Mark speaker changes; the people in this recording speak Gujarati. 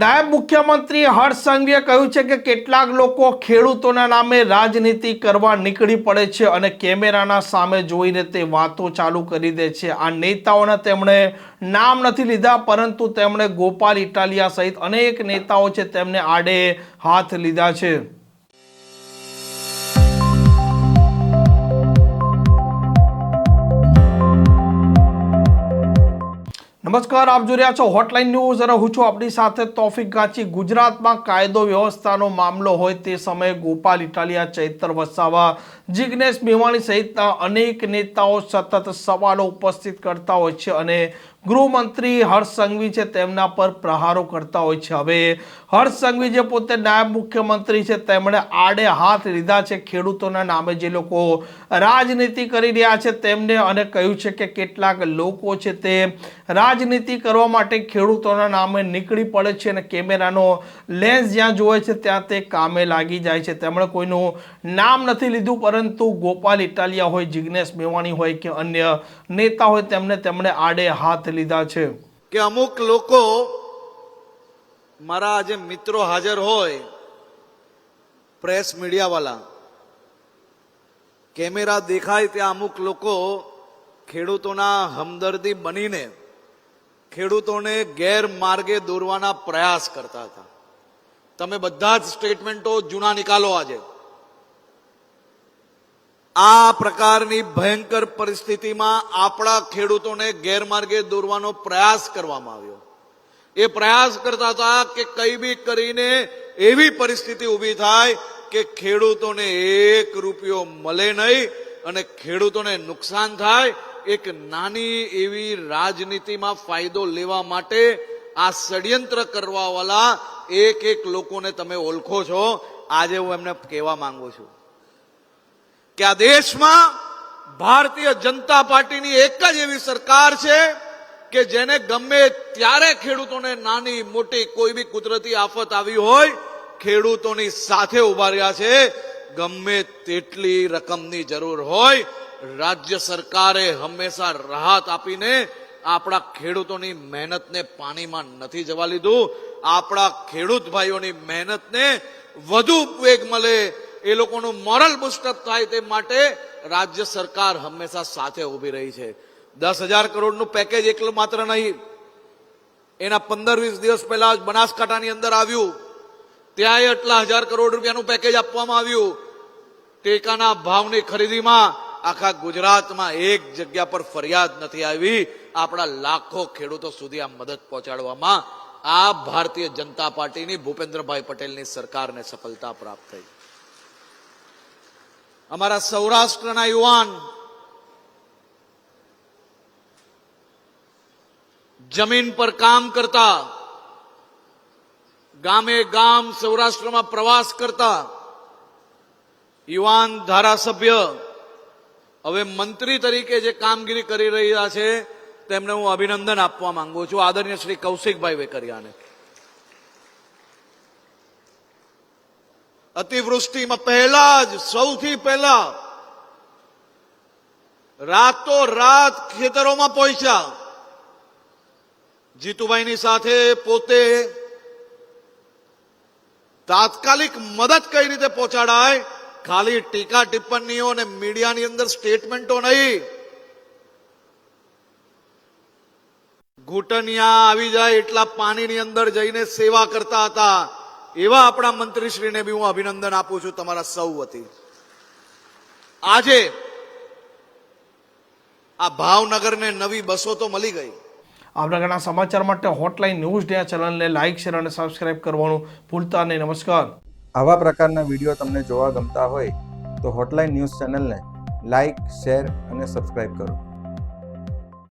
Speaker 1: નાયબ મુખ્યમંત્રી હર્ષ સંઘવીએ કહ્યું છે કે કેટલાક લોકો ખેડૂતોના નામે રાજનીતિ કરવા નીકળી પડે છે અને કેમેરાના સામે જોઈને તે વાતો ચાલુ કરી દે છે. આ નેતાઓના તેમણે નામ નથી લીધા, પરંતુ તેમણે ગોપાલ ઇટાલિયા સહિત અનેક નેતાઓ છે, તેમને આડે હાથ લીધા છે. નમસ્કાર, આપ જોઈ રહ્યા છો હોટલાઇન ન્યૂઝ અને હું છું આપણી સાથે તોફિક ગાંચી. ગુજરાતમાં કાયદો વ્યવસ્થાનો મામલો હોય તે સમયે ગોપાલ ઇટાલિયા, ચૈતર વસાવા, જિગ્નેશ મેવાણી સહિતના અનેક નેતાઓ સતત સવાલો ઉપસ્થિત કરતા હોય છે અને ગૃહમંત્રી હર્ષ સંઘવી છે, તેમના પર પ્રહારો કરતા હોય છે. હવે હર્ષ સંઘવી જે પોતે નાયબ મુખ્યમંત્રી છે, તેમણે આડે હાથ લીધા છે ખેડૂતોના નામે. જે લોકો રાજનીતિ કરી રહ્યા છે, તેમને અને કહ્યું છે કે કેટલાક લોકો છે તે રાજનીતિ કરવા માટે ખેડૂતોના નામે નીકળી પડે છે અને કેમેરાનો લેન્સ જ્યાં જોવે છે, ત્યાં તે કામે લાગી જાય છે. તેમણે કોઈનું નામ નથી લીધું, પરંતુ ગોપાલ ઇટાલિયા હોય, જિગ્નેશ મેવાણી હોય કે અન્ય નેતા હોય, તેમને તેમણે આડે હાથ લીધા છે.
Speaker 2: કે અમુક લોકો મારા આજે મિત્રો હાજર હોય, પ્રેસ મીડિયાવાળા કેમેરા દેખાય ત્યાં અમુક લોકો ખેડૂતોના હમદર્દી બનીને, ખેડૂતોને ગેરમાર્ગે દોરવાના પ્રયાસ કરતા હતા. તમે બધા જ સ્ટેટમેન્ટો જૂના નિકાલો આજે. આ પ્રકારની ભયંકર પરિસ્થિતિમાં આપણા ખેડૂતોને ગેરમાર્ગે દોરવાનો પ્રયાસ કરવામાં આવ્યો. એ પ્રયાસ કરતા હતા કે કઈ બી કરીને એવી પરિસ્થિતિ ઊભી થાય કે ખેડૂતોને એક રૂપિયો મળે નહીં અને ખેડૂતોને નુકસાન થાય. એક નાની એવી રાજનીતિમાં ફાયદો લેવા માટે આ ષડયંત્ર કરવાવાળા એક એક લોકોને તમે ઓળખો છો. આજે હું એમને કહેવા માંગુ છું. કે આ દેશમાં ભારતીય જનતા પાર્ટીની એક જ એવી સરકાર છે કે જેને ગમે ત્યારે ખેડૂતોને નાની મોટી કોઈ બી કુદરતી આફત આવી હોય, ખેડૂતોની સાથે ઊભા રહ્યા છે, ગમે તેટલી રકમની જરૂર હોય, રાજ્ય સરકારે હંમેશા રાહત આપીને આપણા ખેડૂતોની મહેનતને પાણીમાં નથી જવા લીધું. આપણા ખેડૂત ભાઈઓની મહેનતને વધુ વેગ મળે એ લોકોનું મોરલ બુસ્ટઅપ થાય તે માટે રાજ્ય સરકાર હંમેશા સાથે ઊભી રહી છે. દસ હજાર કરોડનું પેકેજ એકલું માત્ર નહીં. એના પંદર વીસ દિવસ પહેલા જ બનાસકાંઠાની અંદર આવ્યું. ત્યાં એટલા હજાર કરોડ રૂપિયાનું પેકેજ આપવામાં આવ્યું. ટેકાના ભાવની ખરીદીમાં આખા ગુજરાતમાં એક જગ્યા પર ફરિયાદ નથી આવી. આપણા લાખો ખેડૂતો સુધી આ મદદ પહોંચાડવામાં આ ભારતીય જનતા પાર્ટીની ભૂપેન્દ્રભાઈ પટેલની સરકારને સફળતા પ્રાપ્ત થઈ. અમારા સૌરાષ્ટ્રના યુવાન જમીન પર કામ કરતા, ગામે ગામ સૌરાષ્ટ્રમાં પ્રવાસ કરતા યુવાન ધારાસભ્ય હવે મંત્રી તરીકે જે કામગીરી કરી રહ્યા છે, તેમને હું અભિનંદન આપવા માંગુ છું. આદરણીય શ્રી કૌશિકભાઈ વેકરિયાને. અતિવૃષ્ટિમાં પહેલા જ, સૌથી પહેલા રાતો રાત ખેતરોમાં પહોંચ્યા. જીતુભાઈની સાથે પોતે તાત્કાલિક મદદ કઈ રીતે પહોંચાડાય? ખાલી ટીકા ટિપ્પણીઓ અને મીડિયાની અંદર સ્ટેટમેન્ટો નહીં. ઘૂંટણિયા આવી જાય એટલા પાણીની અંદર જઈને સેવા કરતા હતા. એવા આપણા મંત્રીશ્રીને બી હું અભિનંદન આપું છું તમારા સૌ વતી. આજે આ ભાવનગરને નવી બસો તો મળી ગઈ.
Speaker 1: આવનારના સમાચાર માટે હોટલાઇન ન્યૂઝ ડે ચેનલને લાઇક શેર અને સબસ્ક્રાઇબ કરવાનું ભૂલતા નહીં. નમસ્કાર.
Speaker 3: આવા પ્રકારના વીડિયો તમને જોવા ગમતા હોય તો હોટલાઇન ન્યૂઝ ચેનલને લાઇક શેર અને સબસ્ક્રાઇબ કરો.